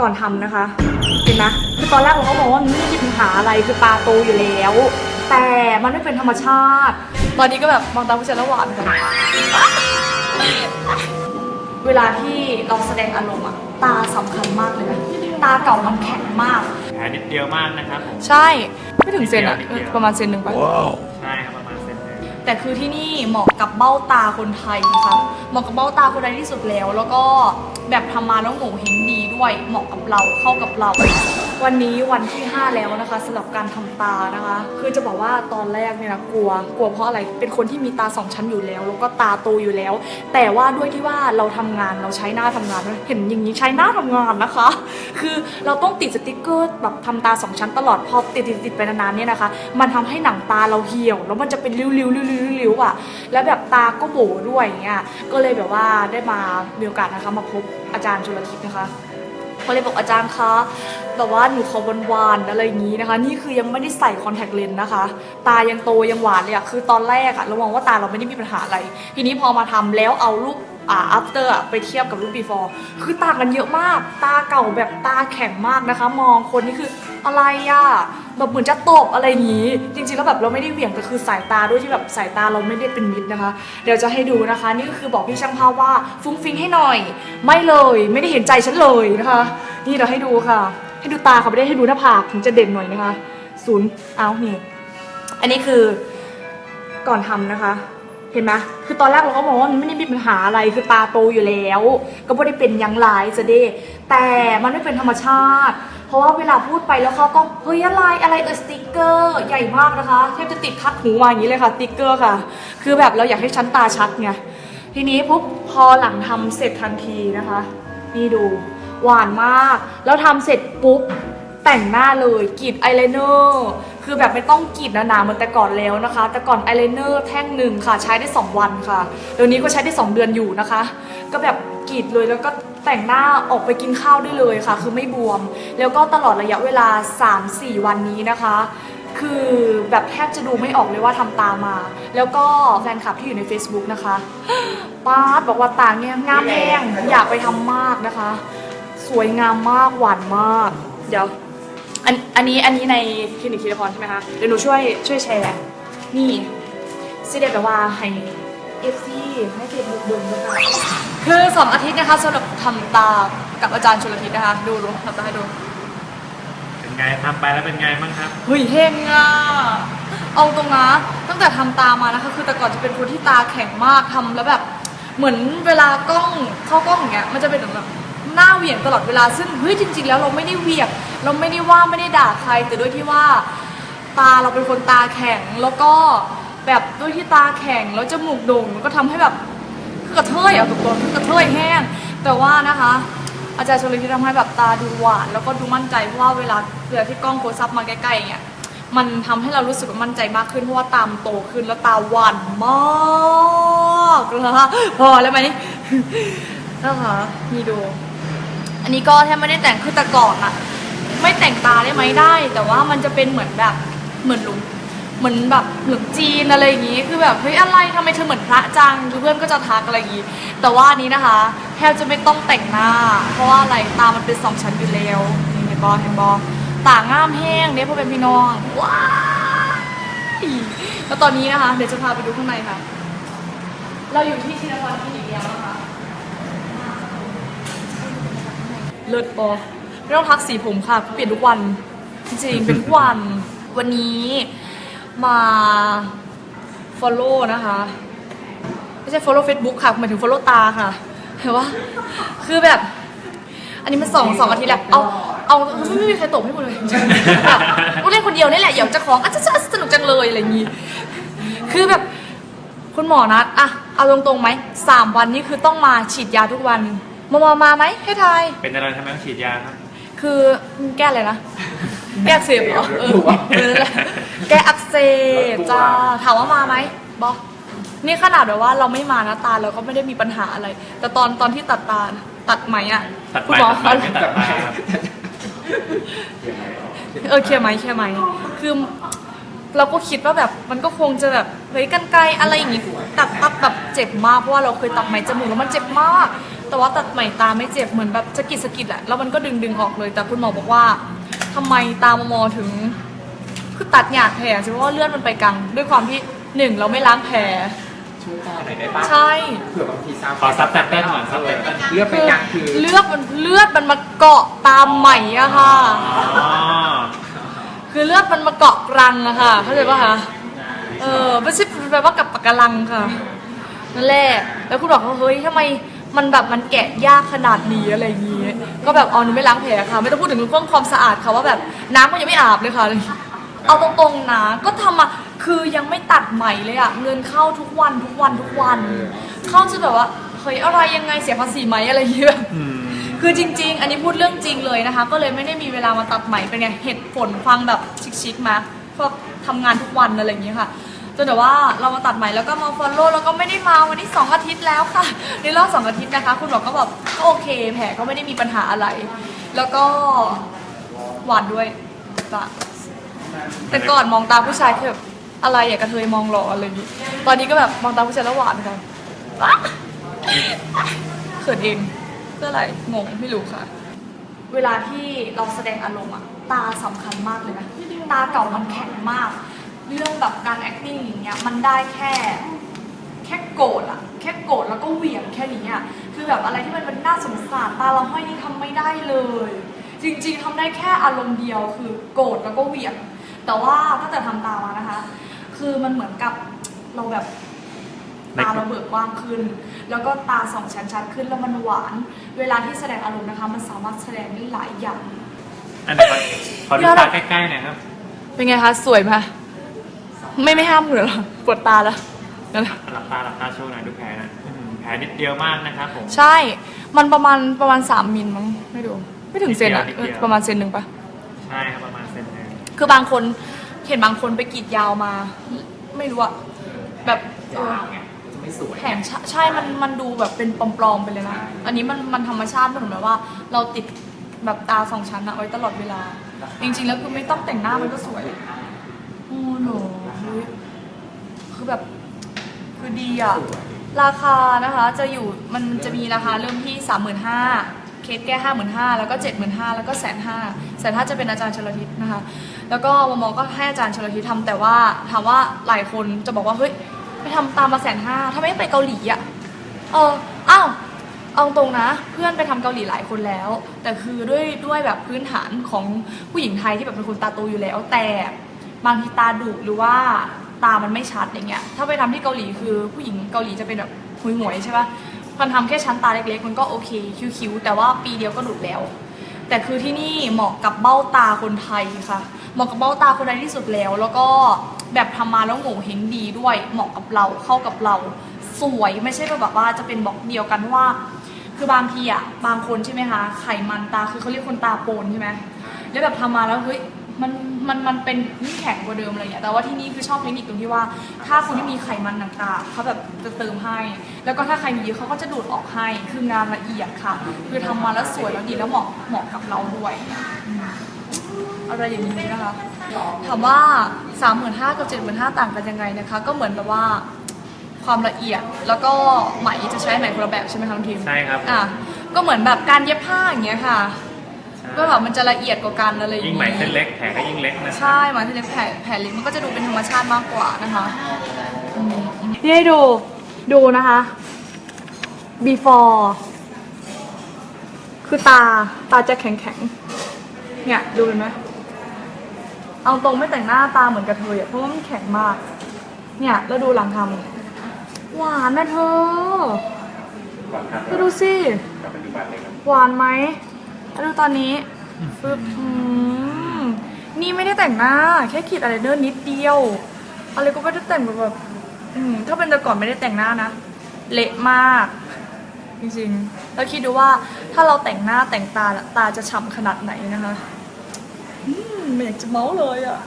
ก่อนทำนะคะ เห็นไหมคือตอนแรกเราก็มองว่ามันไม่ได้มีปัญหาอะไรคือตาโตอยู่แล้ว แต่มันไม่เป็นธรรมชาติ ตอนนี้ก็แบบมองตาผู้ชายแล้วหวานกันเวลาที่เราแสดงอารมณ์อะตาสำคัญมากเลยนะตาเก่ามันแข็งมากแผลนิดเดียวมากนะครับผมใช่ไม่ถึงเซนอะนิดเดียวประมาณเซนหนึ่งไปใช่ครับประมาณเซนหนึ่งแต่คือที่นี่เหมาะกับเบ้าตาคนไทยค่ะเหมาะกับเบ้าตาคนไทยที่สุดแล้ว แล้วก็ แบบทำมาแล้วโง่เฮงดีด้วยเหมาะกับเราเข้ากับเรา วันนี้วันที่ 5 แล้วนะคะสำหรับการทำตานะคะ คือจะบอกว่าตอนแรกเนี่ยนะกลัว กลัวเพราะอะไรเป็นคนที่มีตาสองชั้นอยู่แล้ว แล้วก็ตาโตอยู่แล้ว แต่ว่าด้วยที่ว่าเราทำงานเราใช้หน้าทำงานเห็นอย่างนี้ใช้หน้าทำงานนะคะ คือเราต้องติดสติกเกอร์แบบทำตาสองชั้นตลอดพอติดติดติดไปนานๆเนี่ยนะคะ มันทำให้หนังตาเราเหี่ยว แล้วมันจะเป็นริ้วๆริ้วๆริ้วๆอะแล้วแบบตาก็โบด้วยอย่างเงี้ยก็เลยแบบว่าได้มามีโอกาสนะคะมาพบอาจารย์ชลทิศนะคะก็เลยบอกอาจารย์คะ แบบว่าหนูเขาหวานๆอะไรอย่างนี้นะคะ นี่คือยังไม่ได้ใส่คอนแทคเลนส์นะคะ ตายังโตยังหวานเลยอะคือตอนแรกอะเรามองว่าตาเราไม่ได้มีปัญหาอะไร ทีนี้พอมาทำแล้วเอารูปอ่า after อะไปเทียบกับรูป before คือต่างกันเยอะมาก ตาเก่าแบบตาแข็งมากนะคะ มองคนนี่คืออะไรอะแบบเหมือนจะตบอะไรอย่างนี้ จริงๆแล้วแบบเราไม่ได้เหวี่ยงแต่คือสายตาด้วยที่แบบสายตาเราไม่ได้เป็นมิดนะคะ เดี๋ยวจะให้ดูนะคะ นี่ก็คือบอกพี่ช่างภาพว่าฟุ้งฟิ้งให้หน่อย ไม่เลยไม่ได้เห็นใจฉันเลยนะคะ นี่เราให้ดูค่ะ ให้ดูตาค่ะไม่ได้ให้ดูหน้าผากถึงจะเด่นหน่อยนะคะ ศูนย์เอานี่อันนี้คือก่อนทำนะคะ เห็นไหมคือตอนแรกเราก็มองว่ามันไม่ได้มีปัญหาอะไรคือตาโตอยู่แล้ว ก็ไม่ได้เป็นยังไรจะเด้แต่มันไม่เป็นธรรมชาติ เพราะว่าเวลาพูดไปแล้วเขาก็เฮ้ยอะไรอะไรเออสติกเกอร์ใหญ่มากนะคะแทบจะติดคัดหูมาอย่างนี้เลยค่ะสติกเกอร์ค่ะ คือแบบเราอยากให้ชั้นตาชัดไงทีนี้ปุ๊บพอหลังทำเสร็จทันทีนะคะ นี่ดู หวานมาก แล้วทำเสร็จปุ๊บ แต่งหน้าเลยกรีดอายไลเนอร์คือแบบไม่ต้องกรีดหนาๆเหมือนแต่ก่อนแล้วนะคะ แต่ก่อนอายไลเนอร์แท่งหนึ่งค่ะ ใช้ได้ 2 วันค่ะ เดี๋ยวนี้ก็ใช้ได้ 2 เดือนอยู่นะคะ ก็แบบกรีดเลยแล้วก็แต่งหน้าออกไปกินข้าวได้เลยค่ะ คือไม่บวม แล้วก็ตลอดระยะเวลา 3-4 วันนี้นะคะ คือแบบแทบจะดูไม่ออกเลยว่าทำตามา แล้วก็แฟนคลับที่อยู่ใน Facebook นะคะป้าดบอกว่าตาเนี่ยงามแห้งอยากไปทำมากนะคะ สวยงามมากหวานมาก เดี๋ยว อันอันนี้อันนี้ในคลินิกทีละพรใช่ไหมคะ เดี๋ยวหนูช่วยช่วยแชร์ นี่ซีเดแบบว่าให้เอฟซีให้เฟซบุ๊กดูนะคะคือสองอาทิตย์นะคะสำหรับทำตากับอาจารย์ชลทิศนะคะ ดูดูทำตาให้ดู เป็นไงทำไปแล้วเป็นไงบ้างครับ เฮ้ยเฮงอะเอาตรงนะตั้งแต่ทำตามานะคะคือแต่ก่อนจะเป็นคนที่ตาแข็งมากทำแล้วแบบ เหมือนเวลากล้องเข้ากล้องอย่างเงี้ยมันจะเป็นแบบ หน้าเหวี่ยงตลอดเวลาซึ่งเฮ้ยจริง ๆ แล้วเราไม่ได้เหวี่ยงเราไม่ได้ว่าไม่ได้ด่าใคร แต่ด้วยที่ว่าตาเราเป็นคนตาแข็งแล้วก็แบบด้วยที่ตาแข็งแล้วจมูกโด่งมันก็ทำให้แบบคือกระเทยอะตรงๆคือกระเทยแห้ง แต่ว่านะคะ อาจารย์ชลทิศทำให้แบบตาดูหวานแล้วก็ดูมั่นใจเพราะว่าเวลาเวลาที่กล้องโคซับมาใกล้ๆเงี้ยมันทำให้เรารู้สึกมั่นใจมากขึ้นเพราะว่าตามโตขึ้นแล้วตาหวานมากนะคะพอแล้วไหมนะคะนี่ดู อันนี้ก็แทบไม่ได้แต่งคือแต่ก่อนอะไม่แต่งตาได้ไหมได้ แต่ว่ามันจะเป็นเหมือนแบบเหมือนหลุมเหมือนแบบหลุมจีนอะไรอย่างงี้คือแบบเฮ้ยอะไรทำไมเธอเหมือนพระจังคือเพื่อนก็จะทักอะไรอย่างงี้ แต่ว่าอันนี้นะคะแทบจะไม่ต้องแต่งหน้า เพราะว่าอะไรตามันเป็นสองชั้นอยู่แล้วนี่เห็นบอเห็นบอตาง่ามแห้งเนี่ยเพราะเป็นพี่น้องว้าแล้วตอนนี้นะคะ เดี๋ยวจะพาไปดูข้างในค่ะ เราอยู่ที่ชินวัตรคลินิกแล้วนะคะ เลิศบอไม่ต้องทักสีผมค่ะ เปลี่ยนทุกวัน จริงๆ เป็นทุกวัน วันนี้มา follow นะคะ ไม่ใช่ follow Facebook ค่ะหมายถึง follow ตาค่ะแต่ว่าคือแบบ อันนี้มันสองสองอาทิตย์แล้ว เอา เอาไม่มีใครตบให้กูเลยแบบกูเล่นคนเดียวนี่แหละอยากจะของอะจะสนุกจังเลยอะไรอย่างงี้ คือแบบคุณหมอนัดอะเอาตรงๆไหมสามวันนี้คือต้องมาฉีดยาทุกวัน มามามาไหมให้ทาย เป็นอะไรทำไมต้องฉีดยาครับ คือแก้อะไรนะ แก้อักเสบเหรอเออเออแก้อักเสบจ้าถามว่ามาไหมบอนี่ขนาดแบบว่าเราไม่มานะตาเราก็ไม่ได้มีปัญหาอะไร แต่ตอนตอนที่ตัดตาตัดไหมอะตัดคุไปณหมอตัดไปไม่ตัดตาครับเออเคลียร์ไหมเคลียร์ไหมคือเราก็คิดว่าแบบมันก็คงจะแบบเฮ้ยกันไกลอะไรอย่างงี้ตัดตัดแบบเจ็บมากเพราะว่าเราเคยตัดไหมจมูกแล้วมันเจ็บมาก แต่ว่าตัดใหม่ตาไม่เจ็บเหมือนแบบสะกิดสะกิดแหละแล้วมันก็ดึงดึงออกเลย แต่คุณหมอบอกว่าทำไมตามมอถึง คือตัดหยาดแผลใช่ไหมว่าเลือดมันไปกลางด้วยความที่หนึ่งเราไม่ล้างแผลช่วยตาหน่อยได้ปะใช่เผื่อบางทีซาวขอซับไตเติ้ลก่อนซับไตเติ้ลเลือดไปกลางคือเลือดมันเลือดมันมาเกาะตามไหมอะค่ะอ๋อคือเลือดมันมาเกาะรังอะค่ะเข้าใจปะคะเออไม่ใช่แปลว่ากับปากกาลังค่ะนั่นแหละแล้วคุณบอกว่าเฮ้ยทำไม มันแบบมันแกะยากขนาดนี้อะไรอย่างงี้ ก็แบบอ๋อหนูไม่ล้างแผลค่ะ ไม่ต้องพูดถึงเรื่องความสะอาดค่ะว่าแบบน้ำก็ยังไม่อาบเลยค่ะอะไรอย่างงี้เอาตรงๆนะก็ทำมาคือยังไม่ตัดใหม่เลยอะเงินเข้าทุกวันทุกวันทุกวัน เข้าจะแบบว่าเฮ้ยอะไรยังไงเสียภาษีไหมอะไรอย่างเงี้ยแบบอืมคือจริง ๆ อันนี้พูดเรื่องจริงเลยนะคะ ก็เลยไม่ได้มีเวลามาตัดใหม่เป็นไงเหตุผลฟังแบบชิคๆมาเพราะทำงานทุกวันอะไรอย่างเงี้ยค่ะ จนแต่ว่าเรามาตัดใหม่แล้วก็มาฟอลโล่แล้วก็ไม่ได้มาวันนี้สองอาทิตย์แล้วค่ะ ในรอบสองอาทิตย์นะคะ คุณบอกก็แบบก็โอเค แผลก็ไม่ได้มีปัญหาอะไร แล้วก็หวานด้วยจ้ะแต่ก่อนมองตาผู้ชายคือแบบอะไรอยากกระเทยมองหล่ออะไรอย่างงี้ตอนนี้ก็แบบมองตาผู้ชายแล้วหวานค่ะอ๊ะเขินเองเพื่ออะไรงงไม่รู้ค่ะ เวลาที่เราแสดงอารมณ์อะตาสำคัญมากเลยนะตาเก่ามันแข็งมาก เรื่องแบบการ acting อย่างเงี้ยมันได้แค่แค่โกรธอะแค่โกรธแล้วก็เหวี่ยงแค่นี้อะคือแบบอะไรที่มันเป็นน่าสงสารตาเราห้อยนี่ทำไม่ได้เลย จริงๆทำได้แค่อารมณ์เดียวคือโกรธแล้วก็เหวี่ยง แต่ว่าถ้าจะทำตามมานะคะ คือมันเหมือนกับเราแบบตาเราเบิกกว้างขึ้น แล้วก็ตาสองชั้นชัดขึ้นแล้วมันหวาน เวลาที่แสดงอารมณ์นะคะ มันสามารถแสดงได้หลายอย่าง อันไหนขอขอดูตาใกล้ๆหน่อยครับ เป็นไงคะ สวยไหม ไม่ไม่ห้ามเหรอปวดตาแล้วนั่นแหละหลับตาหลับตาโชว์หน่อยดูแผลนะอืมแผลนิดเดียวมากนะครับผม ใช่ มันประมาณประมาณสามมิลมั้งไม่ดู ไม่ถึงเซนอะนิดเดียว เออประมาณเซนหนึ่งปะใช่ครับประมาณเซนหนึงคือบางคนเห็นบางคนไปกรีดยาวมา ไม่รู้อะแบบเออ ยาวไงจะไม่สวย แผนใช่ใช่ มัน มันดูแบบเป็นปลอมๆไปเลยนะอันนี้มัน มันธรรมชาติมันเหมือนแบบว่า เราติดแบบตาสองชั้นอะไว้ตลอดเวลา จริงๆ แล้วคือไม่ต้องแต่งหน้ามันก็สวย โอ้โห คือแบบคือดีอะ ราคานะคะจะอยู่มันจะมีราคาเริ่มที่สามหมื่นห้าเคสแก้ห้าหมื่นห้าแล้วก็เจ็ดหมื่นห้าแล้วก็แสนห้าแสนห้าจะเป็นอาจารย์ชลทิศนะคะ แล้วก็มมก็ให้อาจารย์ชลทิศทำแต่ว่าถามว่าหลายคนจะบอกว่าเฮ้ยไปทำตามมาแสนห้าทำไมไม่ไปเกาหลีอะเอออ้าวเอาตรงนะ เพื่อนไปทำเกาหลีหลายคนแล้ว แต่คือด้วยด้วยแบบพื้นฐานของผู้หญิงไทยที่แบบเป็นคนตาโตอยู่แล้วแต่ บางทีตาดุหรือว่าตามันไม่ชัดอย่างเงี้ย ถ้าไปทำที่เกาหลีคือผู้หญิงเกาหลีจะเป็นแบบหุยหวยใช่ปะมันทำแค่ชั้นตาเล็กๆ มันก็โอเคคิ้วๆแต่ว่าปีเดียวก็ดุแล้ว แต่คือที่นี่เหมาะกับเบ้าตาคนไทยค่ะ เหมาะกับเบ้าตาคนไทยที่สุดแล้ว แล้วก็แบบทำมาแล้วโง่เฮงดีด้วย เหมาะกับเราเข้ากับเราสวยไม่ใช่แบบว่าจะเป็นบอกเดียวกันว่า คือบางทีอะบางคนใช่ไหมคะไขมันตาคือเขาเรียกคนตาโปนใช่ไหมแล้วแบบทำมาแล้วเฮ้ย มันมันมันเป็นยิ่งแข็งกว่าเดิมอะไรอย่างเงี้ยแต่ว่าที่นี่คือชอบเทคนิคตรงที่ว่า ถ้าคนที่มีไขมันหนังตาเขาแบบจะเติมให้ แล้วก็ถ้าใครมีเยอะเขาก็จะดูดออกให้คืองานละเอียดค่ะ คือทำมาแล้วสวยแล้วดีแล้วเหมาะเหมาะกับเราด้วยอืมอะไรอย่างนี้นะคะถามว่า3 5 0 0 0กับ 7 5 0 0 0ต่างกันยังไงนะคะ ก็เหมือนแบบว่าความละเอียดแล้วก็ไหมจะใช้ไหมคนละแบบใช่ไหมคะคุณทีมใช่ครับอะก็เหมือนแบบการเย็บผ้าอย่างเงี้ยค่ะใช่ ก็แบบมันจะละเอียดกว่ากันอะไรอย่างยิ่งงี้ไหมเส้นเล็กแผลก็ยิ่งเล็กนะครับใช่ไหมเส้นเล็กแผ่แผ่เล็กมันก็จะดูเป็นธรรมชาติมากกว่านะคะอืมนี่ให้ดูดูนะคะ before คือตาตาจะแข็งแข็งๆเนี่ยดูเห็นไหมเอาตรงไม่แต่งหน้าตาเหมือนกระเทยอะเพราะว่ามันแข็งมาก เนี่ยแล้วดูหลังทำหวานนะเธอก็ดูสิกลับไปดูบ้านเลยครับหวานไหม แล้วดูตอนนี้ปึ๊บอืมนี่ไม่ได้แต่งหน้า แค่ขีดอะไรเนอร์นิดเดียวอะไรก็ไม่ได้แต่งแบบอืมถ้าเป็นแต่ก่อนไม่ได้แต่งหน้านะ เละมาก จริงๆ แล้วคิดดูว่าถ้าเราแต่งหน้าแต่งตาตาจะฉ่ำขนาดไหนนะคะ อืมไม่อยากจะเมาเลยอะ